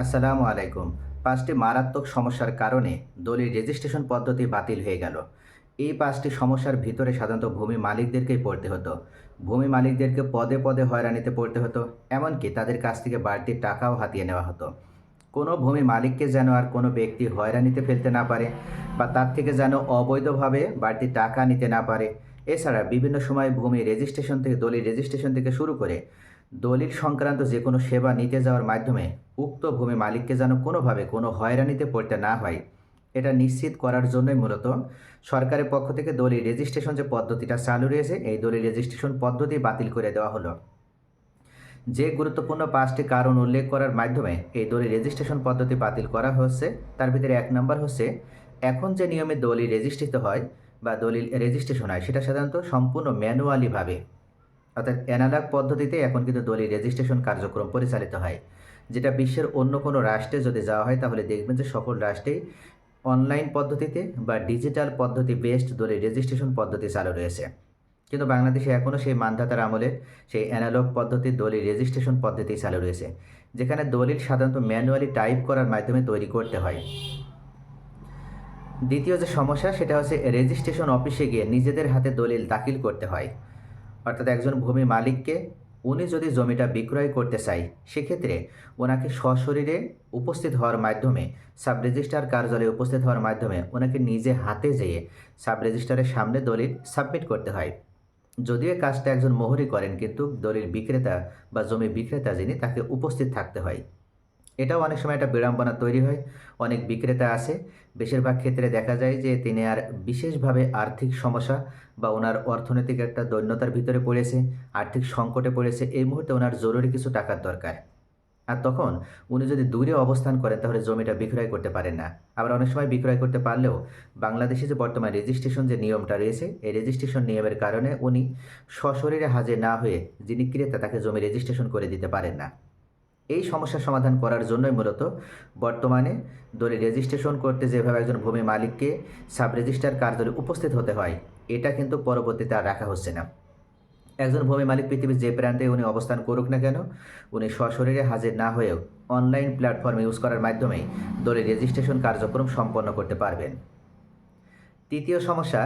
আসসালামু আলাইকুম। পাঁচটি মারাত্মক সমস্যার কারণে দলিল রেজিস্ট্রেশন পদ্ধতি বাতিল হয়ে গেল। এই পাঁচটি সমস্যার ভিতরে সাধারণত ভূমি মালিকদেরকেই পড়তে হতো। ভূমি মালিকদেরকে পদে পদে হয়রানিতে পড়তে হতো, এমনকি তাদের কাছ থেকে বাড়তি টাকাও হাতিয়ে নেওয়া হতো। কোনো ভূমি মালিককে যেন আর কোনো ব্যক্তি হয়রানিতে ফেলতে না পারে বা তার থেকে যেন অবৈধভাবে বাড়তি টাকা নিতে না পারে। এছাড়া বিভিন্ন সময় ভূমি রেজিস্ট্রেশন থেকে দলিল রেজিস্ট্রেশন থেকে শুরু করে দলিল সংক্রান্ত যে কোনো সেবা নিতে যাওয়ার মাধ্যমে উক্ত ভূমি মালিককে যেন কোনোভাবে কোনো হয়রানিতে পড়তে না হয়, এটা নিশ্চিত করার জন্যই মূলত সরকারের পক্ষ থেকে দলিল রেজিস্ট্রেশন যে পদ্ধতিটা চালু রয়েছে, এই দলিল রেজিস্ট্রেশন পদ্ধতি বাতিল করে দেওয়া হলো। যে গুরুত্বপূর্ণ পাঁচটি কারণ উল্লেখ করার মাধ্যমে এই দলিল রেজিস্ট্রেশন পদ্ধতি বাতিল করা হচ্ছে, তার ভিতরে এক নম্বর হচ্ছে, এখন যে নিয়মে দলিল রেজিস্ট্রিত হয় বা দলিল রেজিস্ট্রেশন হয়, সেটা সাধারণত সম্পূর্ণ ম্যানুয়ালিভাবে অর্থাৎ অ্যানালগ পদ্ধতিতে এখন কিন্তু দলিল রেজিস্ট্রেশন কার্যক্রম পরিচালিত হয়, যেটা বিশ্বের অন্য কোনো রাষ্ট্রে যদি যাওয়া হয় তাহলে দেখবেন যে সকল রাষ্ট্রেই অনলাইন পদ্ধতিতে বা ডিজিটাল পদ্ধতি বেসড দলিল রেজিস্ট্রেশন পদ্ধতি চালু রয়েছে। কিন্তু বাংলাদেশে এখনও সেই মানধাতার আমলে সেই অ্যানালগ পদ্ধতির দলিল রেজিস্ট্রেশন পদ্ধতি চালু রয়েছে, যেখানে দলিল সাধারণত ম্যানুয়ালি টাইপ করার মাধ্যমে তৈরি করতে হয়। দ্বিতীয় যে সমস্যা সেটা হচ্ছে রেজিস্ট্রেশন অফিসে গিয়ে নিজেদের হাতে দলিল দাখিল করতে হয়। অর্থাৎ একজন ভূমি মালিককে উনি যদি জমিটা বিক্রয় করতে চাই, সেক্ষেত্রে ওনাকে সশরীরে উপস্থিত হওয়ার মাধ্যমে সাব রেজিস্ট্রার কার্যালয়ে উপস্থিত হওয়ার মাধ্যমে ওনাকে নিজে হাতে যেয়ে সাব রেজিস্ট্রারের সামনে দলিল সাবমিট করতে হয়। যদিও কাজটা একজন মোহরি করেন, কিন্তু দলিল বিক্রেতা বা জমি বিক্রেতা যিনি, তাকে উপস্থিত থাকতে হয়। এটাও অনেক সময় একটা বিড়ম্বনা তৈরি হয়। অনেক বিক্রেতা আছে বেশিরভাগ ক্ষেত্রে দেখা যায় যে, তিনি আর বিশেষভাবে আর্থিক সমস্যা বা ওনার অর্থনৈতিক একটা দৈন্যতার ভিতরে পড়েছে, আর্থিক সংকটে পড়েছে, এই মুহূর্তে ওনার জরুরি কিছু টাকার দরকার। আর তখন উনি যদি দূরে অবস্থান করেন, তাহলে জমিটা বিক্রয় করতে পারেন না। আবার অনেক সময় বিক্রয় করতে পারলেও বাংলাদেশে যে বর্তমান রেজিস্ট্রেশন যে নিয়মটা রয়েছে, এই রেজিস্ট্রেশন নিয়মের কারণে উনি সশরীরে হাজির না হয়ে যিনি ক্রেতা, তাকে জমি রেজিস্ট্রেশন করে দিতে পারেন না। এই সমস্যার সমাধান করার জন্যই মূলত বর্তমানে দলিল রেজিস্ট্রেশন করতে যেভাবে একজন ভূমি মালিককে সাব রেজিস্ট্রার কার্যালয়ে উপস্থিত হতে হয়, এটা কিন্তু পরবর্তীতে আর রাখা হচ্ছে না। একজন ভূমি মালিক পৃথিবীর যে প্রান্তে উনি অবস্থান করুক না কেন, উনি সশরীরে হাজির না হয়েও অনলাইন প্ল্যাটফর্ম ইউজ করার মাধ্যমেই দলিল রেজিস্ট্রেশন কার্যক্রম সম্পন্ন করতে পারবেন। তৃতীয় সমস্যা,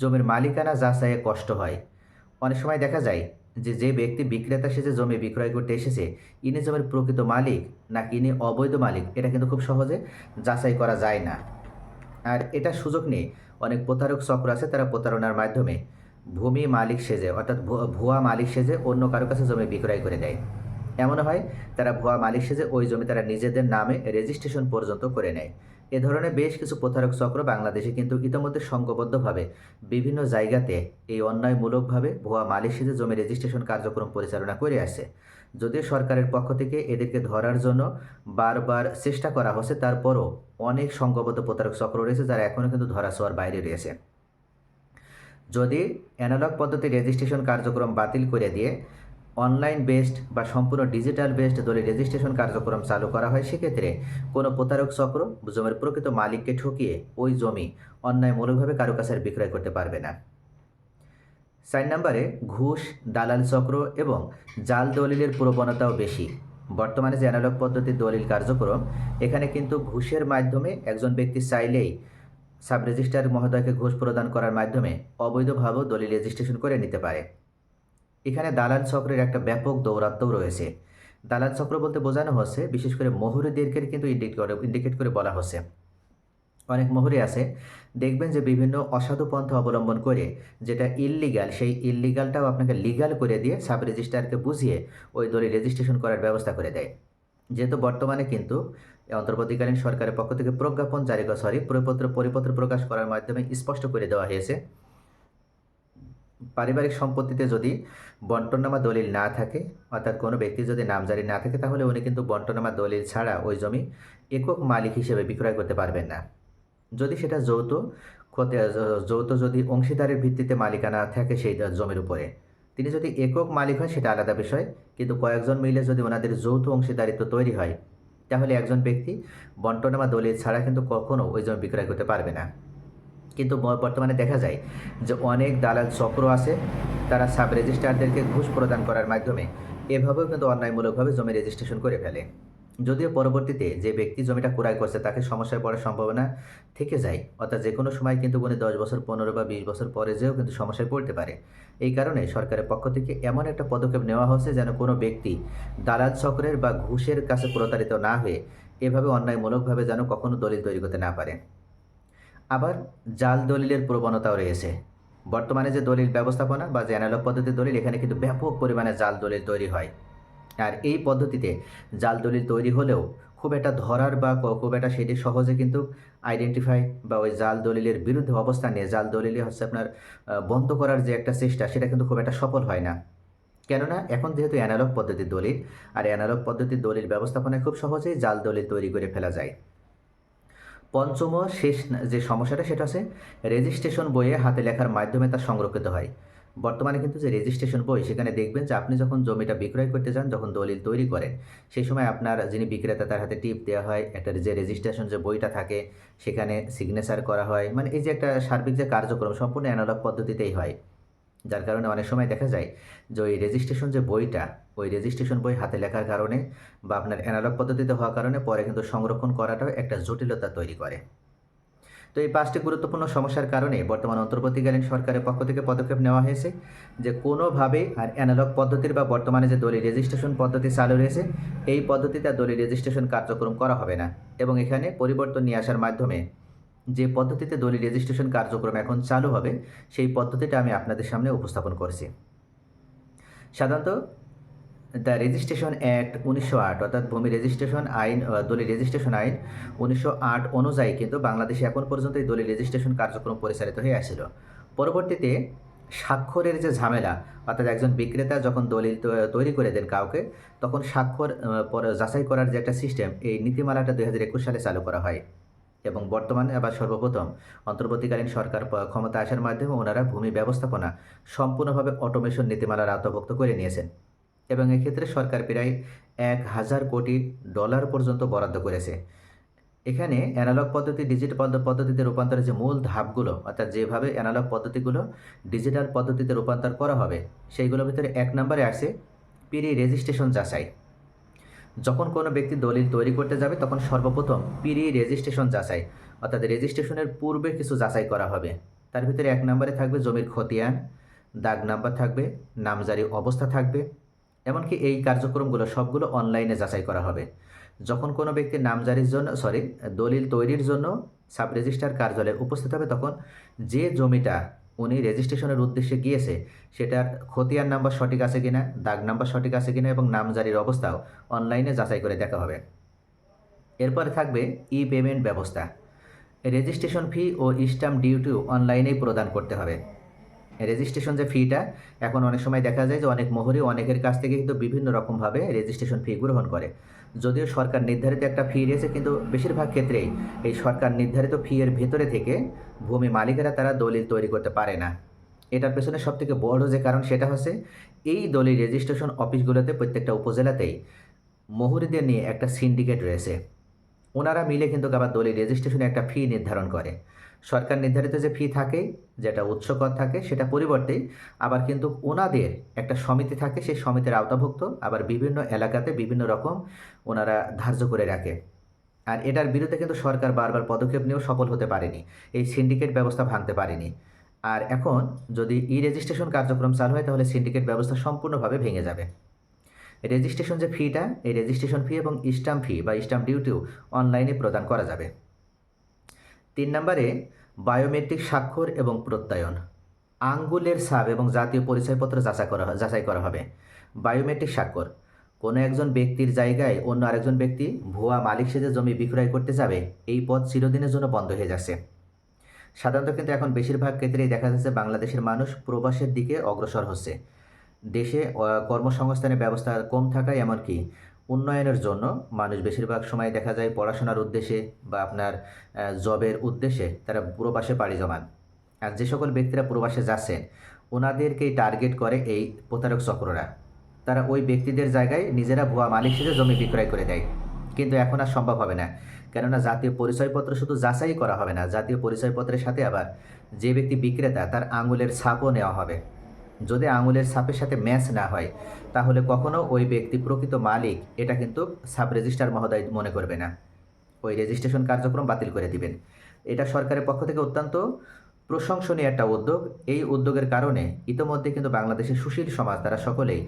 জমির মালিকানা যাচাইয়ে কষ্ট হয়। অনেক সময় দেখা যায় যে যে ব্যক্তি বিক্রেতা সেজে জমি বিক্রয় করতে এসেছে, ইনি জমির প্রকৃত মালিক নাকি ইনি অবৈধ মালিক? এটা কিন্তু খুব সহজে যাচাই করা যায় না। আর এটা সুযোগ নিয়ে অনেক প্রতারক চক্র আছে তারা প্রতারণার মাধ্যমে ভূমি মালিক সেজে, অর্থাৎ ভুয়া মালিক সেজে অন্য কারও কাছে জমি বিক্রয় করে দেয়। এমন হয়, তারা ভুয়া মালিক সেজে ওই জমি তারা নিজেদের নামে রেজিস্ট্রেশন পর্যন্ত করে নেয়। এ ধরনের বেশ কিছু প্রতারক চক্র বাংলাদেশে কিন্তু ইতিমধ্যে সংঘবদ্ধভাবে বিভিন্ন জায়গাতে এই অন্যায়মূলকভাবে ভুয়া সেজে জমি রেজিস্ট্রেশন কার্যক্রম পরিচালনা করে আসে। যদিও সরকারের পক্ষ থেকে এদেরকে ধরার জন্য বারবার চেষ্টা করা হচ্ছে, তারপরও অনেক সংঘবদ্ধ প্রতারক চক্র রয়েছে যারা এখনও কিন্তু ধরা ছোঁয়ার বাইরে রয়েছে। যদি অ্যানালগ পদ্ধতি রেজিস্ট্রেশন কার্যক্রম বাতিল করে দিয়ে অনলাইন বেসড বা সম্পূর্ণ ডিজিটাল বেসড দলিল রেজিস্ট্রেশন কার্যক্রম চালু করা হয়, সেক্ষেত্রে কোনো প্রতারক চক্র জমির প্রকৃত মালিককে ঠকিয়ে ওই জমি অন্যায়মূলকভাবে কারও কাছে বিক্রয় করতে পারবে না। চার নম্বরে, ঘুষ, দালাল চক্র এবং জাল দলিলের প্রবণতাও বেশি। বর্তমানে যে অ্যানালগ পদ্ধতির দলিল কার্যক্রম, এখানে কিন্তু ঘুষের মাধ্যমে একজন ব্যক্তি চাইলেই সাব রেজিস্ট্রার মহোদয়কে ঘুষ প্রদান করার মাধ্যমে অবৈধভাবেও দলিল রেজিস্ট্রেশন করে নিতে পারে। এখানে দালাল চক্রের একটা ব্যাপক দৌরাত্ম্যও রয়েছে। দালাল চক্র বলতে বোঝানো হচ্ছে, বিশেষ করে মহুরিদেরকে কিন্তু ইন্ডিকেট করে ইন্ডিকেট করে বলা হচ্ছে। অনেক মোহরে আছে, দেখবেন যে বিভিন্ন অসাধু পন্থা অবলম্বন করে, যেটা ইললিগাল সেই ইললিগালটাও আপনাকে লিগাল করে দিয়ে সাব রেজিস্ট্রারকে বুঝিয়ে ওই দলিল রেজিস্ট্রেশন করার ব্যবস্থা করে দেয়। যেহেতু বর্তমানে কিন্তু অন্তর্বর্তীকালীন সরকারের পক্ষ থেকে প্রজ্ঞাপন জারি সরি পরিপত্র পরিপত্র প্রকাশ করার মাধ্যমে স্পষ্ট করে দেওয়া হয়েছে। পারিবারিক সম্পত্তিতে যদি বন্টনামা দলিল না থাকে, অর্থাৎ কোনো ব্যক্তি যদি নামজারি না থাকে, তাহলে উনি কিন্তু বন্টনামা দলিল ছাড়া ওই জমি একক মালিক হিসেবে বিক্রয় করতে পারবেন না। যদি সেটা যৌথ ক্ষতি যৌথ যদি অংশীদারের ভিত্তিতে মালিকানা থাকে সেই জমির উপরে। তিনি যদি একক মালিক হয়, সেটা আলাদা বিষয়। কিন্তু কয়েকজন মিলে যদি ওনাদের যৌথ অংশীদারিত্ব তৈরি হয়, তাহলে একজন ব্যক্তি বন্টনামা দলিল ছাড়া কিন্তু কখনও ওই জমি বিক্রয় করতে পারবে না। কিন্তু বর্তমানে দেখা যায় যে অনেক দালাল চক্র আছে, তারা সাব রেজিস্ট্রারদেরকে ঘুষ প্রদান করার মাধ্যমে এভাবেও কিন্তু অন্যায়মূলকভাবে জমি রেজিস্ট্রেশন করে ফেলে। যদিও পরবর্তীতে যে ব্যক্তি জমিটা ক্রয় করছে তাকে সমস্যায় পড়ার সম্ভাবনা থেকে যায়, অর্থাৎ যে কোনো সময় কিন্তু উনি দশ বছর, পনেরো বা বিশ বছর পরে যেও কিন্তু সমস্যায় পড়তে পারে। এই কারণে সরকারের পক্ষ থেকে এমন একটা পদক্ষেপ নেওয়া হয়েছে যেন কোনো ব্যক্তি দালাল চক্রের বা ঘুষের কাছে প্রতারিত না হয়ে এভাবে অন্যায়মূলকভাবে যেন কখনো দলিল তৈরি করতে না পারে। আবার জাল দলিলের প্রবণতাও রয়েছে। বর্তমানে যে দলিল ব্যবস্থাপনা বা যে অ্যানালগ পদ্ধতির দলিল, এখানে কিন্তু ব্যাপক পরিমাণে জাল দলিল তৈরি হয়। আর এই পদ্ধতিতে জাল দলিল তৈরি হলেও খুব একটা ধরার বা খুব একটা সেটি সহজে কিন্তু আইডেন্টিফাই বা ওই জাল দলিলের বিরুদ্ধে অবস্থান নিয়ে জাল দলিলে হচ্ছে আপনার বন্ধ করার যে একটা চেষ্টা, সেটা কিন্তু খুব একটা সফল হয় না। কেননা এখন যেহেতু অ্যানালগ পদ্ধতির দলিল, আর অ্যানালগ পদ্ধতির দলিল ব্যবস্থাপনায় খুব সহজেই জাল দলিল তৈরি করে ফেলা যায়। পঞ্চম শেষ যে সমস্যাটা সেটা হচ্ছে রেজিস্ট্রেশন বইয়ে হাতে লেখার মাধ্যমে তা সংরক্ষিত হয়। বর্তমানে কিন্তু যে রেজিস্ট্রেশন বই, সেখানে দেখবেন যে আপনি যখন জমিটা বিক্রয় করতে যান, যখন দলিল তৈরি করেন, সেই সময় আপনার যিনি বিক্রেতা, তার হাতে টিপ দেওয়া হয়, একটা যে রেজিস্ট্রেশন যে বইটা থাকে, সেখানে সিগনেচার করা হয়। মানে এই যে একটা সার্বিক যে কার্যক্রম, সম্পূর্ণ অ্যানালগ পদ্ধতিতেই হয়। যার কারণে অনেক সময় দেখা যায় যে ওই রেজিস্ট্রেশন যে বইটা, ওই রেজিস্ট্রেশন বই হাতে লেখার কারণে বা আপনার অ্যানালগ পদ্ধতিতে হওয়ার কারণে পরে কিন্তু সংরক্ষণ করাটাও একটা জটিলতা তৈরি করে। তো এই পাঁচটি গুরুত্বপূর্ণ সমস্যার কারণে বর্তমান অন্তর্বর্তীকালীন সরকারের পক্ষ থেকে পদক্ষেপ নেওয়া হয়েছে যে কোনোভাবে আর অ্যানালগ পদ্ধতির বা বর্তমানে যে দলিল রেজিস্ট্রেশন পদ্ধতি চালু রয়েছে, এই পদ্ধতিতে দলিল রেজিস্ট্রেশন কার্যক্রম করা হবে না। এবং এখানে পরিবর্তন নিয়ে আসার মাধ্যমে যে পদ্ধতিতে দলিল রেজিস্ট্রেশন কার্যক্রম এখন চালু হবে, সেই পদ্ধতিটা আমি আপনাদের সামনে উপস্থাপন করছি। সাধারণত দ্য রেজিস্ট্রেশন অ্যাক্ট উনিশশো আট, অর্থাৎ ভূমি রেজিস্ট্রেশন আইন দলিল রেজিস্ট্রেশন আইন উনিশশো আট অনুযায়ী কিন্তু বাংলাদেশে এখন পর্যন্ত এই দলিল রেজিস্ট্রেশন কার্যক্রম পরিচালিত হয়ে আসছিল পরবর্তীতে স্বাক্ষরের যে ঝামেলা, অর্থাৎ একজন বিক্রেতা যখন দলিল তৈরি করে দেন কাউকে, তখন স্বাক্ষর যাচাই করার যে একটা সিস্টেম এই নীতিমালাটা দুই হাজার একুশ সালে চালু করা হয়। এবং বর্তমানে আবার সর্বপ্রথম অন্তর্বর্তীকালীন সরকার ক্ষমতা আসার মাধ্যমে ওনারা ভূমি ব্যবস্থাপনা সম্পূর্ণভাবে অটোমেশন নীতিমালার আওতাভুক্ত করে নিয়েছেন এবং এক্ষেত্রে সরকার প্রায় এক হাজার কোটি ডলার পর্যন্ত বরাদ্দ করেছে। এখানে অ্যানালগ পদ্ধতি ডিজিটাল পদ্ধতিতে রূপান্তরের যে মূল ধাপগুলো, অর্থাৎ যেভাবে অ্যানালগ পদ্ধতিগুলো ডিজিটাল পদ্ধতিতে রূপান্তর করা হবে, সেইগুলোর ভিতরে এক নম্বরে আসে পিরি রেজিস্ট্রেশন যাচাই। যখন কোনো ব্যক্তি দলিল তৈরি করতে যাবে, তখন সর্বপ্রথম পিরি রেজিস্ট্রেশন যাচাই, অর্থাৎ রেজিস্ট্রেশনের পূর্বে কিছু যাচাই করা হবে। তার ভিতরে এক নম্বরে থাকবে জমির খতিয়ান, দাগ নাম্বার থাকবে, নামজারি অবস্থা থাকবে, এমনকি এই কার্যক্রমগুলো সবগুলো অনলাইনে যাচাই করা হবে। যখন কোনো ব্যক্তি নামজারির জন্য সরি দলিল তৈরির জন্য সাব রেজিস্ট্রার কার্যালয়ে উপস্থিত হবে, তখন যে জমিটা উনি রেজিস্ট্রেশনের উদ্দেশ্যে গিয়েছে, সেটার খতিয়ান নাম্বার সঠিক আছে কিনা, দাগ নাম্বার সঠিক আছে কিনা এবং নামজারির অবস্থাও অনলাইনে যাচাই করে দেখা হবে। এরপরে থাকবে ই পেমেন্ট ব্যবস্থা। রেজিস্ট্রেশন ফি ও স্ট্যাম্প ডিউটিও অনলাইনেই প্রদান করতে হবে। রেজিস্ট্রেশন যে ফিটা এখন অনেক সময় দেখা যায় যে অনেক মোহরি অনেকের কাছ থেকে কিন্তু বিভিন্ন রকমভাবে রেজিস্ট্রেশন ফি গ্রহণ করে। যদিও সরকার নির্ধারিত একটা ফি রয়েছে কিন্তু বেশিরভাগ ক্ষেত্রেই এই সরকার নির্ধারিত ফি এর ভেতরে থেকে ভূমি মালিকেরা তারা দলিল তৈরি করতে পারে না। এটার পেছনে সবথেকে বড় যে কারণ সেটা হচ্ছে, এই দলিল রেজিস্ট্রেশন অফিসগুলোতে প্রত্যেকটা উপজেলাতেই মোহরিদের নিয়ে একটা সিন্ডিকেট রয়েছে। ওনারা মিলে কিন্তু আবার দলিল রেজিস্ট্রেশনে একটা ফি নির্ধারণ করে। সরকার নির্ধারিত যে ফি থাকে, যেটা উৎসকর থাকে, সেটা পরিবর্তে আবার কিন্তু ওনাদের একটা সমিতি থাকে, সেই সমিতির আওতাভুক্ত, আবার বিভিন্ন এলাকাতে বিভিন্ন রকম ওনারা ধার্য করে রাখে। আর এটার বিরুদ্ধে কিন্তু সরকার বারবার পদক্ষেপ নিয়েও সফল হতে পারেনি। এই সিন্ডিকেট ব্যবস্থা ভাঙতে পারেনি। আর এখন যদি ই রেজিস্ট্রেশন কার্যক্রম চালু হয়, তাহলে সিন্ডিকেট ব্যবস্থা সম্পূর্ণভাবে ভেঙে যাবে। রেজিস্ট্রেশন যে ফিটা এই রেজিস্ট্রেশন ফি এবং স্টাম্প ফি বা স্টাম্প ডিউটিও অনলাইনে প্রদান করা যাবে। তিন নম্বরে, বায়োমেট্রিক স্বাক্ষর এবং প্রত্যয়ন। আঙ্গুলের ছাপ এবং জাতীয় পরিচয়পত্র যাচাই করা যাচাই করা হবে। বায়োমেট্রিক স্বাক্ষর। কোনো একজন ব্যক্তির জায়গায় অন্য আরেকজন ব্যক্তি ভুয়া মালিক সেজে জমি বিক্রয় করতে যাবে, এই পথ চিরদিনের জন্য বন্ধ হয়ে যাচ্ছে। সাধারণত কিন্তু এখন বেশিরভাগ ক্ষেত্রেই দেখা যাচ্ছে বাংলাদেশের মানুষ প্রবাসের দিকে অগ্রসর হচ্ছে। দেশে কর্মসংস্থানের ব্যবস্থা কম থাকায় এমনকি উন্নয়নের জন্য মানুষ বেশিরভাগ সময় দেখা যায় পড়াশোনার উদ্দেশ্যে বা আপনার জবের উদ্দেশ্যে তারা প্রবাসে পাড়ি জমান। আর যে সকল ব্যক্তিরা প্রবাসে যাচ্ছেন ওনাদেরকেই টার্গেট করে এই প্রতারক চক্ররা। তারা ওই ব্যক্তিদের জায়গায় নিজেরা ভুয়া মালিক হিসেবে জমি বিক্রয় করে দেয়। কিন্তু এখন আর সম্ভব হবে না। কেননা জাতীয় পরিচয়পত্র শুধু যাচাই করা হবে না, জাতীয় পরিচয়পত্রের সাথে আবার যে ব্যক্তি বিক্রেতা তার আঙুলের ছাপও নেওয়া হবে। যদি আঙুলের ছাপের সাথে ম্যাচ না হয়, তাহলে কখনো ওই ব্যক্তি প্রকৃত মালিক, এটা কিন্তু সাব রেজিস্ট্রার মহোদয় মনে করবে না। ওই রেজিস্ট্রেশন কার্যক্রম বাতিল করে দিবেন। এটা সরকারের পক্ষ থেকে অত্যন্ত প্রশংসনীয় একটা উদ্যোগ। এই উদ্যোগের কারণে ইতোমধ্যে কিন্তু বাংলাদেশের সুশীল সমাজ, তারা সকলেই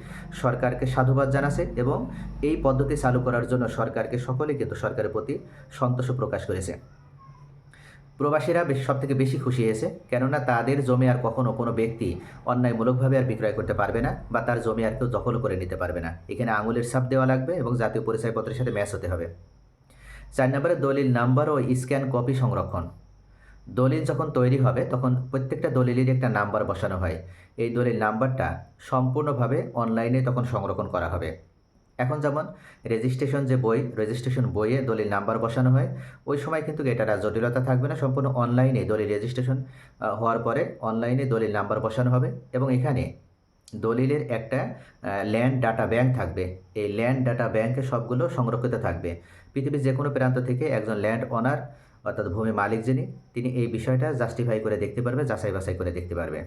সরকারকে সাধুবাদ জানাছে এবং এই পদ্ধতি চালু করার জন্য সরকারকে, সকলেই কিন্তু সরকারের প্রতি সন্তোষ প্রকাশ করেছে। প্রবাসীরা সব থেকে বেশি খুশি হয়েছে, কেননা তাদের জমি আর কখনো কোনো ব্যক্তি অন্যায়মূলকভাবে আর বিক্রয় করতে পারবে না বা তার জমি আর কেউ দখল করে নিতে পারবে না। এখানে আঙুলের ছাপ দেওয়া লাগবে এবং জাতীয় পরিচয়পত্রের সাথে ম্যাচ হতে হবে। চার নম্বরে দলিল নাম্বার ও স্ক্যান কপি সংরক্ষণ। দলিল যখন তৈরি হবে, তখন প্রত্যেকটা দলিলের একটা নাম্বার বসানো হয়। এই দলিল নাম্বারটা সম্পূর্ণভাবে অনলাইনে তখন সংরক্ষণ করা হবে। এখন যেমন রেজিস্ট্রেশন যে বই রেজিস্ট্রেশন বইয়ে দলিল নাম্বার বসানো হয়, ওই সময় কিন্তু এটার আর জটিলতা থাকবে না, সম্পূর্ণ অনলাইনে দলিল রেজিস্ট্রেশন হওয়ার পরে অনলাইনে দলিল নাম্বার বসানো হবে এবং এখানে দলিলের একটা ল্যান্ড ডাটা ব্যাংক থাকবে। এই ল্যান্ড ডাটা ব্যাংকে সবগুলো সংরক্ষিত থাকবে। পৃথিবীর যে কোনো প্রান্ত থেকে একজন ল্যান্ড অনার অর্থাৎ ভূমি মালিক যিনি, তিনি এই বিষয়টা জাস্টিফাই করে দেখতে পারবে যাচাই বাছাই করে দেখতে পারবে।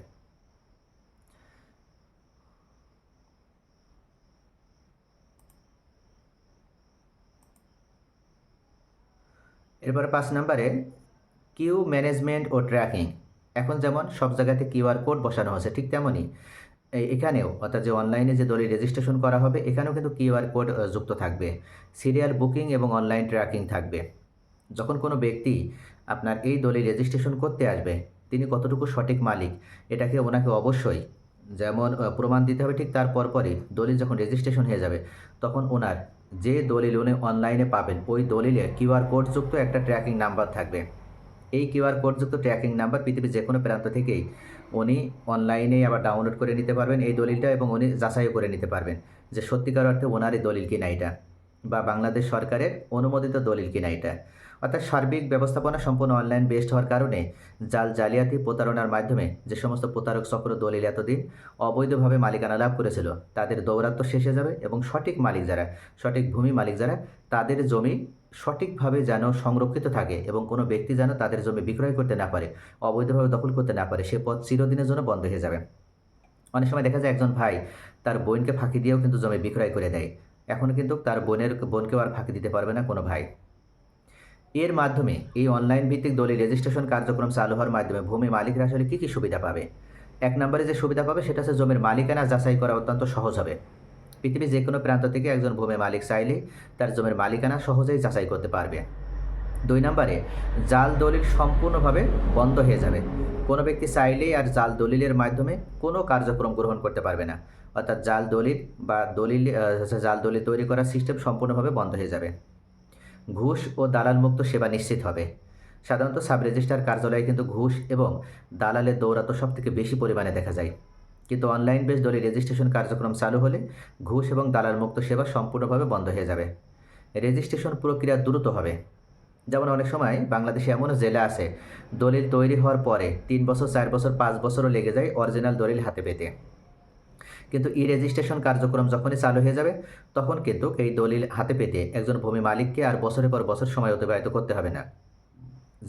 এরপরে পাঁচ নম্বরে কিউ ম্যানেজমেন্ট ও ট্র্যাকিং। এখন যেমন সব জায়গাতে কিউআর কোড বসানো হচ্ছে ঠিক তেমনই এখানেও, অর্থাৎ যে অনলাইনে যে দলিল রেজিস্ট্রেশন করা হবে, এখানেও কিন্তু কিউআর কোড যুক্ত থাকবে। সিরিয়াল বুকিং এবং অনলাইন ট্র্যাকিং থাকবে। যখন কোনো ব্যক্তি আপনার এই দলিল রেজিস্ট্রেশন করতে আসবে, তিনি কতটুকু সঠিক মালিক, এটাকে ওনাকে অবশ্যই যেমন প্রমাণ দিতে হবে, ঠিক তার পরপরই দলিল যখন রেজিস্ট্রেশন হয়ে যাবে, তখন ওনার যে দলিল উনি অনলাইনে পাবেন, ওই দলিলে কিউআর কোডযুক্ত একটা ট্র্যাকিং নাম্বার থাকবে। এই কিউআর কোডযুক্ত ট্র্যাকিং নাম্বার পৃথিবীর যে কোনো প্রান্ত থেকেই উনি অনলাইনে আবার ডাউনলোড করে নিতে পারবেন এই দলিলটা এবং উনি যাচাইও করে নিতে পারবেন যে সত্যিকার অর্থে ওনারই দলিল কিনা এটা বা বাংলাদেশ সরকারের অনুমোদিত দলিল কিনা এটা। অর্থাৎ সার্বিক ব্যবস্থাপনা সম্পূর্ণ অনলাইন বেসড হওয়ার কারণে জাল জালিয়াতি প্রতারণার মাধ্যমে যে সমস্ত প্রতারক চক্র দলিল এতদিন অবৈধভাবে মালিকানা লাভ করেছিল, তাদের দৌরাত্ম শেষ যাবে এবং সঠিক মালিক যারা, সঠিক ভূমি মালিক যারা, তাদের জমি সঠিকভাবে যেন সংরক্ষিত থাকে এবং কোনো ব্যক্তি যেন তাদের জমি বিক্রয় করতে না পারে, অবৈধভাবে দখল করতে না পারে, সে পথ চিরদিনের জন্য বন্ধ হয়ে যাবে। অনেক সময় দেখা যায় একজন ভাই তার বোনকে ফাঁকি দিয়েও কিন্তু জমি বিক্রয় করে দেয়। এখন কিন্তু তার বোনের, বোনকেও আর ফাঁকি দিতে পারবে না কোনো ভাই। এর মাধ্যমে এই অনলাইন ভিত্তিক দলিল রেজিস্ট্রেশন কার্যক্রম চালু হওয়ার মাধ্যমে ভূমি মালিকরা আসলে কী কী সুবিধা পাবে? এক নম্বরে যে সুবিধা পাবে সেটা হচ্ছে জমির মালিকানা যাচাই করা অত্যন্ত সহজ হবে। পৃথিবীর যে কোনো প্রান্ত থেকে একজন ভূমি মালিক চাইলে তার জমির মালিকানা সহজেই যাচাই করতে পারবে। দুই নম্বরে, জাল দলিল সম্পূর্ণভাবে বন্ধ হয়ে যাবে। কোনো ব্যক্তি চাইলেই আর জাল দলিলের মাধ্যমে কোনো কার্যক্রম গ্রহণ করতে পারবে না। অর্থাৎ জাল দলিল বা দলিল জাল দলিল তৈরি করার সিস্টেম সম্পূর্ণভাবে বন্ধ হয়ে যাবে। ঘুষ ও দালাল মুক্ত সেবা নিশ্চিত হবে। সাধারণত সাব রেজিস্ট্রার কার্যালয়ে কিন্তু ঘুষ এবং দালালের দৌরাত্ম সব থেকে বেশি পরিমাণে দেখা যায়। কিন্তু অনলাইন বেস দলিল রেজিস্ট্রেশন কার্যক্রম চালু হলে ঘুষ এবং দালাল মুক্ত সেবা সম্পূর্ণভাবে বন্ধ হয়ে যাবে। রেজিস্ট্রেশন প্রক্রিয়া দ্রুত হবে। যেমন অনেক সময় বাংলাদেশে এমনও জেলা আছে, দলিল তৈরি হওয়ার পরে তিন বছর, চার বছর, পাঁচ বছরও লেগে যায় অরিজিনাল দলিল হাতে পেতে। কিন্তু ই রেজিস্ট্রেশন কার্যক্রম যখনই চালু হয়ে যাবে, তখন কিন্তু এই দলিল হাতে পেতে একজন ভূমি মালিককে আর বছরের পর বছর সময় অতিবাহিত করতে হবে না।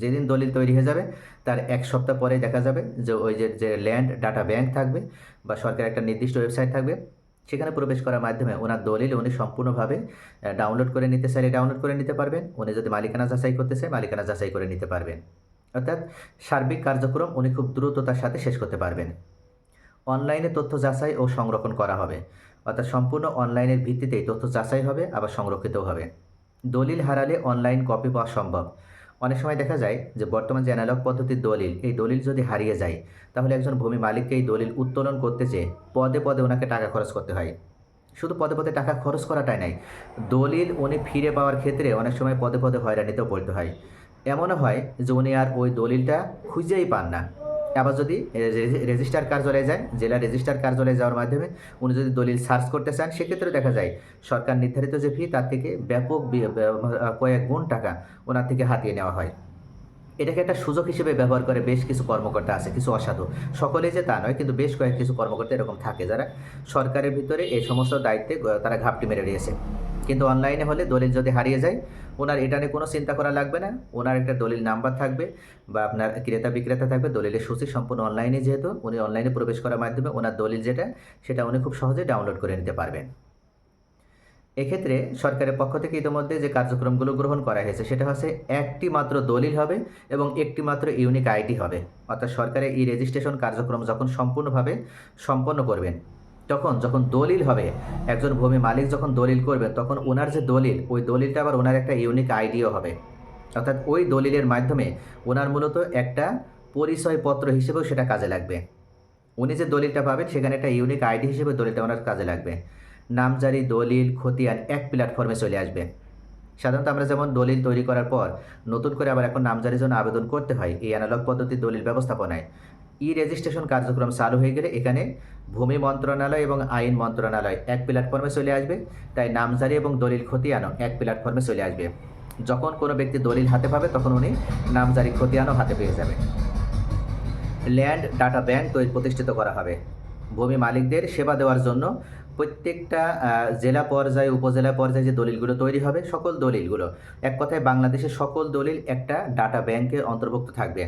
যেদিন দলিল তৈরি হয়ে যাবে, তার এক সপ্তাহ পরে দেখা যাবে যে ওই যে যে ল্যান্ড ডাটা ব্যাংক থাকবে বা সরকার একটা নির্দিষ্ট ওয়েবসাইট থাকবে, সেখানে প্রবেশ করার মাধ্যমে ওনার দলিল উনি সম্পূর্ণভাবে ডাউনলোড করে নিতে চাইলে ডাউনলোড করে নিতে পারবেন। উনি যদি মালিকানা যাচাই করতে চায়, মালিকানা যাচাই করে নিতে পারবেন। অর্থাৎ সার্বিক কার্যক্রম উনি খুব দ্রুততার সাথে শেষ করতে পারবেন। অনলাইনে তথ্য যাচাই ও সংরক্ষণ করা হবে। অর্থাৎ সম্পূর্ণ অনলাইনের ভিত্তিতেই তথ্য যাচাই হবে, আবার সংরক্ষিতও হবে। দলিল হারালে অনলাইন কপি পাওয়া সম্ভব। অনেক সময় দেখা যায় যে বর্তমান যে অ্যানালগ পদ্ধতির দলিল, এই দলিল যদি হারিয়ে যায়, তাহলে একজন ভূমি মালিককে এই দলিল উত্তোলন করতে চেয়ে পদে পদে ওনাকে টাকা খরচ করতে হয়। শুধু পদে পদে টাকা খরচ করাটাই নাই, দলিল উনি ফিরে পাওয়ার ক্ষেত্রে অনেক সময় পদে পদে হয়রানিতেও পড়তে হয়। এমনও হয় যে উনি আর ওই দলিলটা খুঁজেই পান না। আবার যদি রেজিস্টার কার্যালয়ে যায়, জেলা রেজিস্টার কার্যালয়ে যাওয়ার মাধ্যমে উনি যদি দলিল সার্চ করতে চান, সেক্ষেত্রে দেখা যায় সরকার নির্ধারিত যে ফি তার থেকে ব্যাপক কয়েক গুণ টাকা ওনার থেকে হাতিয়ে নেওয়া হয়। এটাকে একটা সুযোগ হিসেবে ব্যবহার করে বেশ কিছু কর্মকর্তা আছে, কিছু অসাধু। সকলে যে তা নয়, কিন্তু বেশ কয়েক কিছু কর্মকর্তা এরকম থাকে যারা সরকারের ভিতরে এই সমস্ত দায়িত্বে তারা ঘাপটি মেরে রয়েছে কিন্তু অনলাইনে হলে দলিল যদি হারিয়ে যায়, ওনার এটা নিয়ে কোনো চিন্তা করা লাগবে না। ওনার একটা দলিল নাম্বার থাকবে বা আপনার ক্রেতা বিক্রেতা থাকবে, দলিলের সূচি সম্পূর্ণ অনলাইনে যেহেতু, উনি অনলাইনে প্রবেশ করার মাধ্যমে ওনার দলিল যেটা, সেটা উনি খুব সহজে ডাউনলোড করে নিতে পারবেন। এক্ষেত্রে সরকারের পক্ষ থেকে ইতিমধ্যে যে কার্যক্রমগুলো গ্রহণ করা হয়েছে, সেটা হচ্ছে একটি মাত্র দলিল হবে এবং একটি মাত্র ইউনিক আইডি হবে। অর্থাৎ সরকারের এই রেজিস্ট্রেশন কার্যক্রম যখন সম্পূর্ণভাবে সম্পন্ন করবেন তখন যখন দলিল হবে, একজন ভূমি মালিক যখন দলিল করবেন তখন ওনার যে দলিল, ওই দলিলটা আবার ওনার একটা ইউনিক আইডিও হবে। অর্থাৎ ওই দলিলের মাধ্যমে ওনার মূলত একটা পরিচয়পত্র হিসেবেও সেটা কাজে লাগবে। উনি যে দলিলটা পাবেন, সেখানে একটা ইউনিক আইডি হিসেবে দলিলটা ওনার কাজে লাগবে। নামজারি, দলিল, খতিয়ান এক প্ল্যাটফর্মে চলে আসবে। সাধারণত আমরা যেমন দলিল তৈরি করার পর নতুন করে আবার এখন নামজারির জন্য আবেদন করতে হয়, এই অ্যানালগ পদ্ধতির দলিল ব্যবস্থাপনায়। ই রেজিস্ট্রেশন কার্যক্রম চালু হয়ে গেলে এখানে ভূমি মন্ত্রণালয় এবং আইন মন্ত্রণালয় এক প্ল্যাটফর্মে চলে আসবে। তাই নামজারি এবং দলিল খতিয়ানও এক প্ল্যাটফর্মে চলে আসবে। যখন কোনো ব্যক্তি দলিল হাতে পাবে, তখন উনি নামজারি খতিয়ানও হাতে পেয়ে যাবে। ল্যান্ড ডাটা ব্যাংক তৈরি প্রতিষ্ঠিত করা হবে। ভূমি মালিকদের সেবা দেওয়ার জন্য প্রত্যেকটা জেলা পর্যায়ে, উপজেলা পর্যায়ে যে দলিলগুলো তৈরি হবে, সকল দলিলগুলো। এক কথায় বাংলাদেশের সকল দলিল একটা ডাটা ব্যাংকে অন্তর্ভুক্ত থাকবে।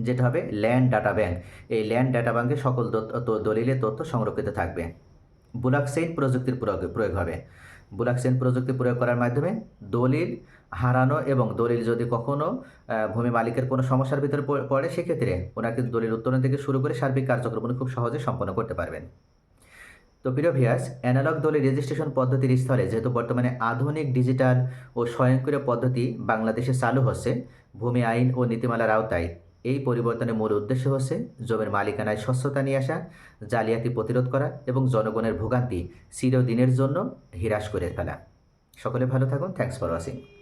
যেটা হবে ল্যান্ড ডাটা ব্যাংক। এই ল্যান্ড ডাটা ব্যাংকে সকল দলিলের তথ্য সংরক্ষিত থাকবে। বুলাকসেইন প্রযুক্তির প্রয়োগ প্রয়োগ হবে। বুলাকসেইন প্রযুক্তি প্রয়োগ করার মাধ্যমে দলিল হারানো এবং দলিল যদি কখনো ভূমি মালিকের কোনো সমস্যার ভিতরে পড়ে- সেক্ষেত্রে ওনাকে দলিল উত্তোলন থেকে শুরু করে সার্বিক কার্যক্রম খুব সহজে সম্পন্ন করতে পারবেন। তো প্রিয় ভিয়াস অ্যানালগ দলের রেজিস্ট্রেশন পদ্ধতির স্থলে যেহেতু বর্তমানে আধুনিক ডিজিটাল ও স্বয়ংক্রিয় পদ্ধতি বাংলাদেশে চালু হচ্ছে, ভূমি আইন ও নীতিমালার আওতায় এই পরিবর্তনের মূল উদ্দেশ্য হচ্ছে জমির মালিকানায় স্বচ্ছতা নিয়ে আসা, জালিয়াতি প্রতিরোধ করা এবং জনগণের ভোগান্তি চিরদিনের জন্য হ্রাস করে ফেলা। সকলে ভালো থাকুন। Thanks for watching